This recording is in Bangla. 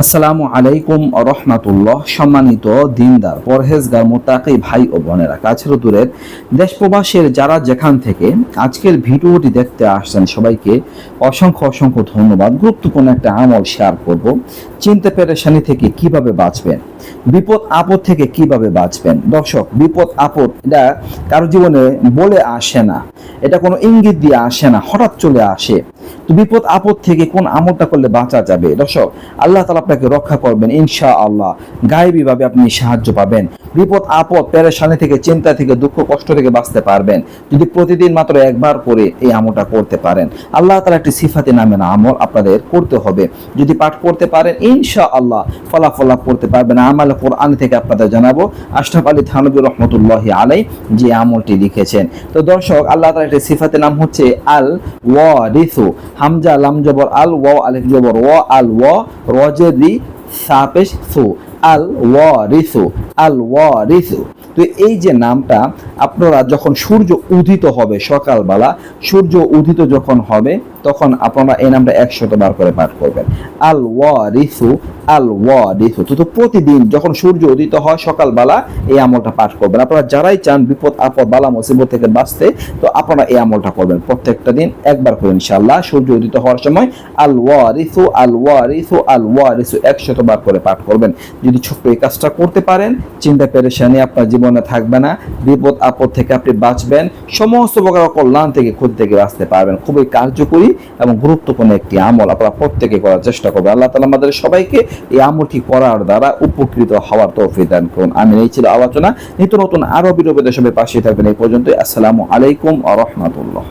আসসালামু আলাইকুম রহমাতুল্লাহ, সম্মানিত দিনদার, পরহেজগার মোতাকি ভাই ও বোনেরা, কাছের দূরের দেশ প্রবাসের যারা যেখান থেকে আজকের ভিডিওটি দেখতে আসছেন, সবাইকে অসংখ্য অসংখ্য ধন্যবাদ। গুরুত্বপূর্ণ একটা আমল শেয়ার করব। চিন্তা পেরেশানি থেকে কীভাবে বাঁচবেন, বিপদ আপদ থেকে কীভাবে বাঁচবেন? দর্শক, বিপদ আপদ এটা কারও জীবনে বলে আসে না। এটা কোনো ইঙ্গিত দিয়ে আসে না, হঠাৎ চলে আসে। তো বিপদ আপদ থেকে কোন আমলটা করলে বাঁচা যাবে? দর্শক, আল্লাহ তালা আপনাকে রক্ষা করবেন ইনশা আল্লাহ গায়েবীভাবে আপনি সাহায্য পাবেন। বিপদ, আপদ, পেরেশানি থেকে, চিন্তা থেকে, দুঃখ, কষ্ট থেকে বাঁচতে পারবেন। যদি প্রতিদিন মাত্র একবার করে এই আমলটা করতে পারেন, আল্লাহ তালা একটি সিফাতে নামে না আমল আপনাদের করতে হবে। যদি পাঠ করতে পারেন ইনশা আল্লাহ ফলাফল করতে পারবেন। আমাল কোরআন থেকে আপনাদের জানাব। আশরাফ আলী থানবী রহমতুল্লাহ আলাই যে আমলটি লিখেছেন। তো দর্শক, আল্লাহ তালা একটি সিফাতে নাম হচ্ছে আল ওয়ারিসু হামজা, লাম, জবর আল ওয়া আলিফ, জবর, ওয়া আল ওয়া রজের রি সাপেশ, সু। আল ওয়ারিসু আল ওয়ারিসু তো এই যে নামটা আপনারা যখন সূর্য উদিত হবে সকালবেলা, সূর্য উদিত যখন হবে, তখন আপনারা এই নামটা একশত বার করে পাঠ করবেন। আল ওয়ারিসু আল ওয়ারিসু তো প্রতিদিন যখন সূর্য উদিত হয় সকালবেলা, এই আমলটা পাঠ করবেন। আপনারা যারাই চান বিপদ, আপদ, বালা, মুসিবত থেকে বাঁচতে, তো আপনারা এই আমলটা করবেন প্রত্যেকটা দিন একবার করে ইনশাআল্লাহ সূর্য উদিত হওয়ার সময়। আল ওয়ারিসু আল ওয়ারিসু আল ওয়ারিসু একশত বার করে পাঠ করবেন। যদি ছোট্ট এই কাজটা করতে পারেন, চিন্তা পেরেশানি আপনার জীবনে থাকবে না। বিপদ আপদ থেকে আপনি বাঁচবেন। সমস্ত প্রকার কল্যাণ থেকে, ক্ষতি থেকে বাঁচতে পারবেন। খুবই কার্যকরী এবং গুরুত্বপূর্ণ একটি আমল আপনারা প্রত্যেকে করার চেষ্টা করবেন। আল্লাহ তালা আমাদের সবাইকে এই আমলটি করার দ্বারা উপকৃত হওয়ার তৌফিক দান করুন। আমি এই ছিল আলোচনা। নিত্য নতুন আরও বিরোধীদের সবাই পাশে থাকবেন এই পর্যন্ত আসসালামু আলাইকুম আ রহমতুল্লাহ।